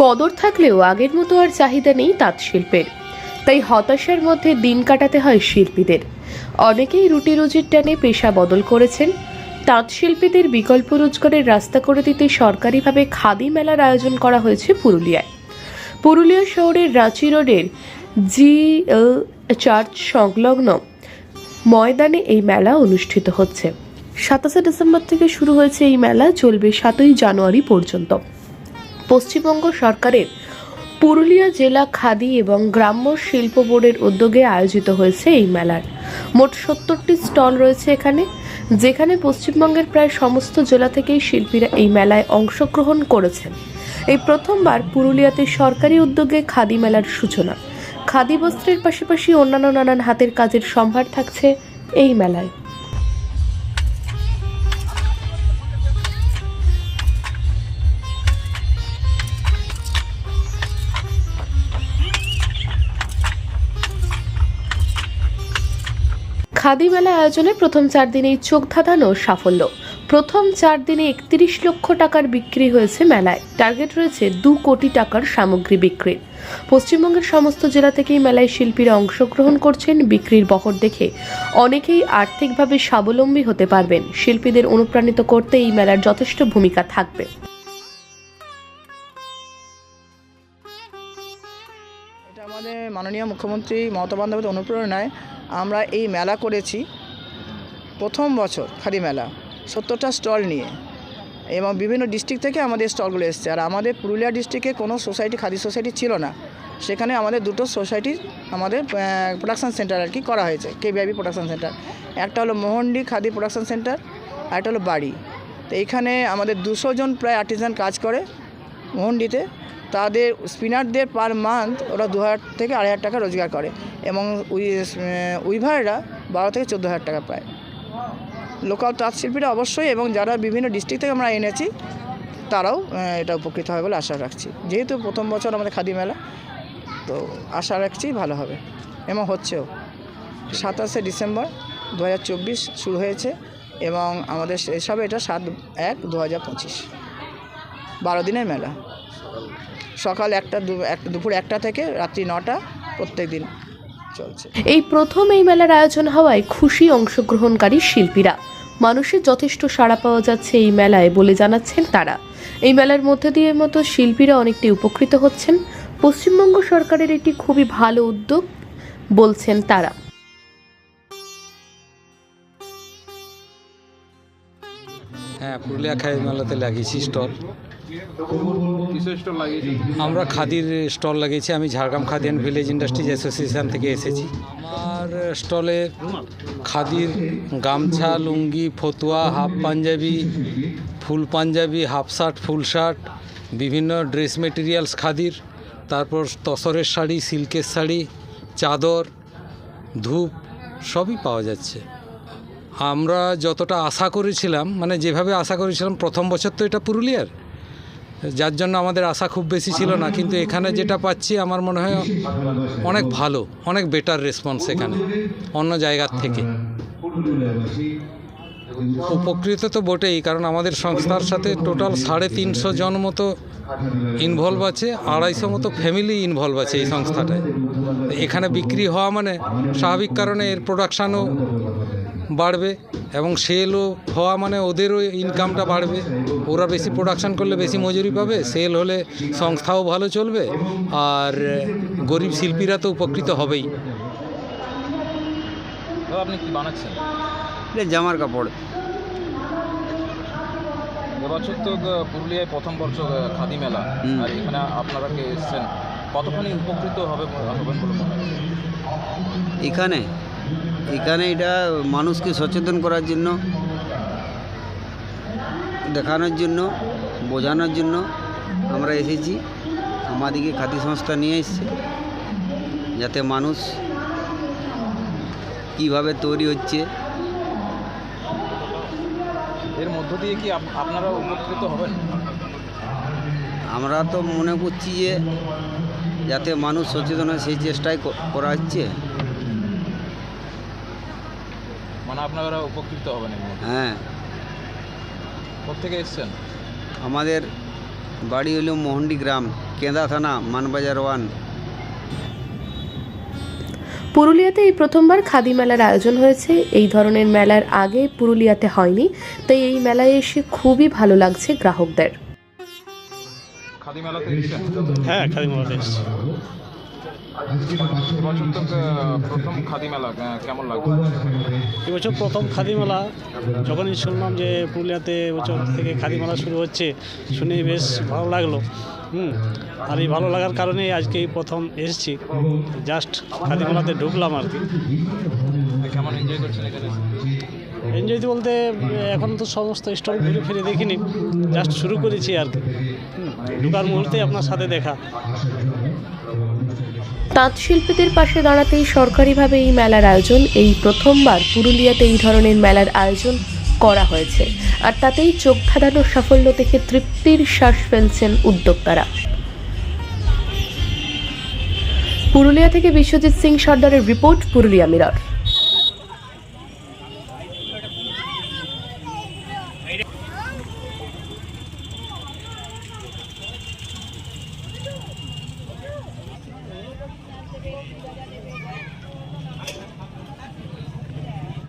কদর থাকলেও আগের মতো আর চাহিদা নেই তাঁত শিল্পের। তাই হতাশার মধ্যে দিন কাটাতে হয় শিল্পীদের। অনেকেই রুটি রুজির টানে পেশা বদল করেছেন। তাঁত শিল্পীদের বিকল্প রোজগারের রাস্তা করে দিতে সরকারিভাবে খাদি মেলার আয়োজন করা হয়েছে পুরুলিয়ায়। পুরুলিয়া শহরের রাঁচি রোডের জি চার্চ সংলগ্ন ময়দানে এই মেলা অনুষ্ঠিত হচ্ছে। সাতাশে ডিসেম্বর থেকে শুরু হয়েছে এই মেলা, চলবে সাতই জানুয়ারি পর্যন্ত। পশ্চিমবঙ্গ সরকারের পুরুলিয়া জেলা খাদি এবং গ্রাম্য শিল্প বোর্ডের উদ্যোগে আয়োজিত হয়েছে এই মেলার। মোট সত্তরটি স্টল রয়েছে এখানে, যেখানে পশ্চিমবঙ্গের প্রায় সমস্ত জেলা থেকেই শিল্পীরা এই মেলায় অংশগ্রহণ করেছেন। এই প্রথমবার পুরুলিয়াতে সরকারি উদ্যোগে খাদি মেলার সূচনা। খাদি বস্ত্রের পাশাপাশি অন্যান্য নানান হাতের কাজের সম্ভার থাকছে এই মেলায়। খাদি মেলা আয়োজনে প্রথম চার দিনেই চোখ ধাঁধানো সাফল্য। প্রথম চার দিনে একত্রিশ লক্ষ টাকার বিক্রি হয়েছে মেলায়। টার্গেট রয়েছে দু কোটি টাকার সামগ্রী বিক্রির। পশ্চিমবঙ্গের সমস্ত জেলা থেকেই মেলায় শিল্পীরা অংশগ্রহণ করছেন বিক্রির বহর দেখে। অনেকেই আর্থিকভাবে স্বাবলম্বী হতে পারবেন। শিল্পীদের অনুপ্রাণিত করতে এই মেলার যথেষ্ট ভূমিকা থাকবে। মাননীয় মুখ্যমন্ত্রী মমতা বন্দ্যোপাধ্যায়ের অনুপ্রেরণায় আমরা এই মেলা করেছি। প্রথম বছর খাদি মেলা, সত্তরটা স্টল নিয়ে। এবং বিভিন্ন ডিস্ট্রিক্ট থেকে আমাদের স্টলগুলো এসছে। আর আমাদের পুরুলিয়া ডিস্ট্রিক্টে কোনো সোসাইটি, খাদি সোসাইটি ছিল না। সেখানে আমাদের দুটো সোসাইটি, আমাদের প্রোডাকশান সেন্টার আর কি করা হয়েছে কেবিআইবি প্রোডাকশান সেন্টার একটা হলো মোহনডি খাদি প্রোডাকশান সেন্টার আর একটা হলো বাড়ি। তো এইখানে আমাদের দুশো জন প্রায় আর্টিজান কাজ করে। মোহনডিতে তাদের স্পিনারদের পার মান্থ ওরা দু হাজার থেকে আড়াই হাজার টাকা রোজগার করে এবং উই উইভাররা বারো থেকে চোদ্দ হাজার টাকা পায়। লোকাল তাঁত শিল্পীরা অবশ্যই এবং যারা বিভিন্ন ডিস্ট্রিক্ট থেকে আমরা এনেছি, তারাও এটা উপকৃত হবে বলে আশা রাখছি। যেহেতু প্রথম বছর আমাদের খাদি মেলা, তো আশা রাখছি ভালো হবে। এবং হচ্ছেও। সাতাশে ডিসেম্বর দু হাজার চব্বিশ শুরু হয়েছে এবং আমাদের শেষ এটা সাত এক দু হাজার পঁচিশ। বারো দিনের মেলা। সকাল একটা একটা দুপুর একটা থেকে রাত্রি নটা প্রত্যেক দিন চলছে। এই প্রথম এই মেলার আয়োজন হওয়ায় খুশি অংশগ্রহণকারী শিল্পীরা। মানুষের যথেষ্ট সাড়া পাওয়া যাচ্ছে এই মেলায় বলে জানাচ্ছেন তারা। এই মেলার মধ্যে দিয়ে মতো শিল্পীরা অনেকটি উপকৃত হচ্ছেন। পশ্চিমবঙ্গ সরকারের এটি খুবই ভালো উদ্যোগ বলছেন তারা। হ্যাঁ পুরুলিয়া খাই মেলাতে লাগিয়েছি স্টল। আমরা খাদির স্টল লাগিয়েছি। আমি Jhargram khadi and village industries association থেকে এসেছি। আমার স্টলে খাদির গামছা লুঙ্গি ফতুয়া half panjabi full panjabi half shirt full shirt বিভিন্ন ড্রেস মেটেরিয়ালস খাদির তারপর তসরের শাড়ি সিল্কের শাড়ি চাদর ধূপ সবই পাওয়া যাচ্ছে। আমরা যতটা আশা করেছিলাম মানে যেভাবে আশা করেছিলাম প্রথম বছর তো এটা পুরুলিয়ার। যার জন্য আমাদের আশা খুব বেশি ছিল না, কিন্তু এখানে যেটা পাচ্ছি আমার মনে হয় অনেক ভালো, অনেক বেটার রেসপন্স এখানে, অন্য জায়গার থেকে। উপকৃত তো বটেই, কারণ আমাদের সংস্থার সাথে টোটাল সাড়ে তিনশো জন মতো ইনভলভ আছে, আড়াইশো মতো ফ্যামিলি ইনভলভ আছে এই সংস্থাটায়। এখানে বিক্রি হওয়া মানে স্বাভাবিক কারণে এর প্রোডাকশানও বাড়বে এবং সেলও হওয়া মানে ওদেরও ইনকামটা বাড়বে। ওরা বেশি প্রোডাকশান করলে বেশি মজুরি পাবে সেল হলে সংস্থাও ভালো চলবে আর গরিব শিল্পীরা তো উপকৃত হবেই। আপনি কি বানাচ্ছেন? এটা জামার কাপড়। এবছর তো পুরুলিয়ায় প্রথম বর্ষ খাদি মেলা। হুম। আর এখানে আপনারা কে এসছেন। কতখানি উপকৃত হবে হবেন বলে মনে এখানে এখানে এটা মানুষকে সচেতন করার জন্য দেখানোর জন্য বোঝানোর জন্য আমরা এসেছি। আমাদেরকে খাতি সংস্থা নিয়ে এসছে যাতে মানুষ কীভাবে তৈরি হচ্ছে। এর মধ্য দিয়ে কি আপ- আপনারা উপকৃত হবেন? আমরা তো মনে করছি যে যাতে মানুষ সচেতন হয় সেই চেষ্টাই করা হচ্ছে। আপনারা উপকৃত হবেন হ্যাঁ। কোথেকে এসেছেন? আমাদের বাড়ি হলো মোহন্ডি গ্রাম কেন্দা থানা মানবাজার ওয়ান। পুরুলিয়াতে এই প্রথমবার খাদি মেলার আয়োজন হয়েছে। এই ধরনের মেলার আগে পুরুলিয়াতে হয়নি তাই এই মেলায় এসে খুবই ভালো লাগছে গ্রাহকদের। খাদি মেলাতে হ্যাঁ খাদি মেলাতে এবছর তো প্রথম খাদি মেলা কেমন লাগবে এবছর প্রথম খাদি মেলা যখনই শুনলাম যে পুরুলিয়াতে এবছর থেকে খাদি মেলা শুরু হচ্ছে শুনে বেশ ভালো লাগল। হুম আর এই ভালো লাগার কারণেই আজকে এই প্রথম এসেছি। জাস্ট খাদি মেলাতে ঢুকলাম আর কি। কেমন এনজয় করছেন এখানে? এনজয় বলতে এখন তো সমস্ত স্টল ঘুরে ফিরে দেখিনি। জাস্ট শুরু করেছি আর কি। ঢুকার মুহূর্তে আপনার সাথে দেখা। তাঁত শিল্পীদের পাশে দাঁড়াতেই সরকারিভাবে এই মেলার আয়োজন। এই প্রথমবার পুরুলিয়াতে এই ধরনের মেলার আয়োজন করা হয়েছে। আর তাতেই চোখ ধাঁধানোর সাফল্য দেখে তৃপ্তির শ্বাস ফেলছেন উদ্যোক্তারা। পুরুলিয়া থেকে বিশ্বজিৎ সিং সর্দারের রিপোর্ট, পুরুলিয়া মিরর।